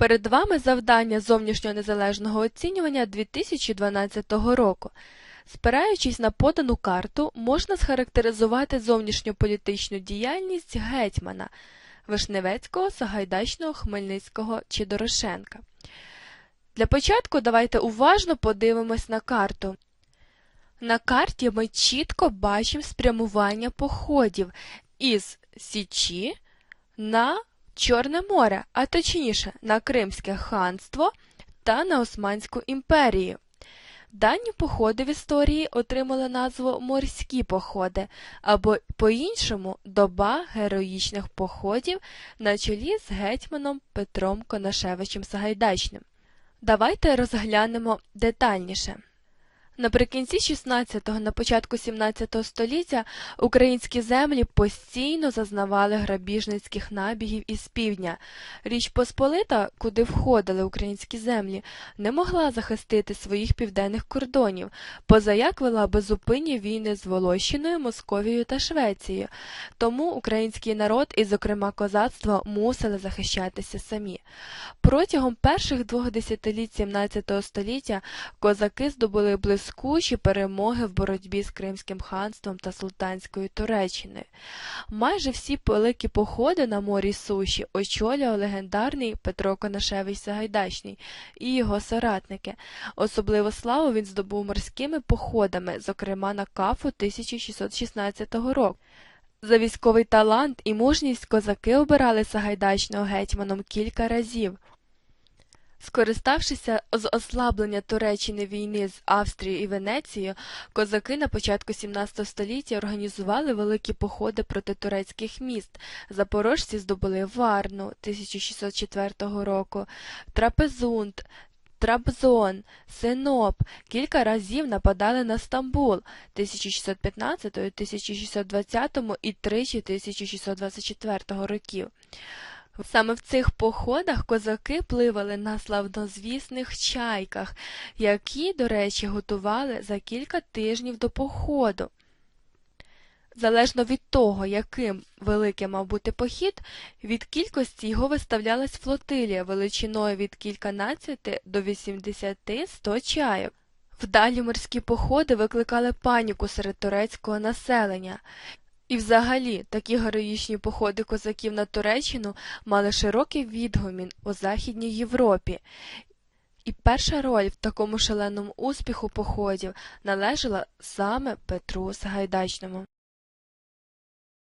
Перед вами завдання зовнішнього незалежного оцінювання 2012 року. Спираючись на подану карту, можна схарактеризувати зовнішньополітичну діяльність гетьмана Вишневецького, Сагайдачного, Хмельницького чи Дорошенка. Для початку давайте уважно подивимось на карту. На карті ми чітко бачимо спрямування походів із Січі на Чорне море, а точніше на Кримське ханство та на Османську імперію. Дані походи в історії отримали назву морські походи, або по-іншому доба героїчних походів на чолі з гетьманом Петром Конашевичем Сагайдачним. Давайте розглянемо детальніше. Наприкінці 16-го, на початку 17 століття українські землі постійно зазнавали грабіжницьких набігів із півдня. Річ Посполита, куди входили українські землі, не могла захистити своїх південних кордонів, позаяк вела безупинні війни з Волощиною, Московією та Швецією. Тому український народ і, зокрема, козацтво мусили захищатися самі. Протягом перших двох десятиліть 17 століття козаки здобули близько блискучі перемоги в боротьбі з Кримським ханством та Султанською Туреччиною. Майже всі великі походи на морі суші очолював легендарний Петро Конашевич Сагайдачний і його соратники. Особливу славу він здобув морськими походами, зокрема на Кафу 1616 року. За військовий талант і мужність козаки обирали Сагайдачного гетьманом кілька разів. Скориставшися з ослаблення Туреччини війни з Австрією і Венецією, козаки на початку 17 століття організували великі походи проти турецьких міст. Запорожці здобули Варну 1604 року, Трапезунд, Трабзон, Синоп кілька разів нападали на Стамбул 1615, 1620 і тричі 1624 років. Саме в цих походах козаки пливали на славнозвісних чайках, які, до речі, готували за кілька тижнів до походу. Залежно від того, яким великим мав бути похід, від кількості його виставлялась флотилія величиною від кільканадцяти до 80-100 чайок. Вдалі морські походи викликали паніку серед турецького населення. І взагалі такі героїчні походи козаків на Туреччину мали широкий відгомін у Західній Європі. І перша роль в такому шаленому успіху походів належала саме Петру Сагайдачному.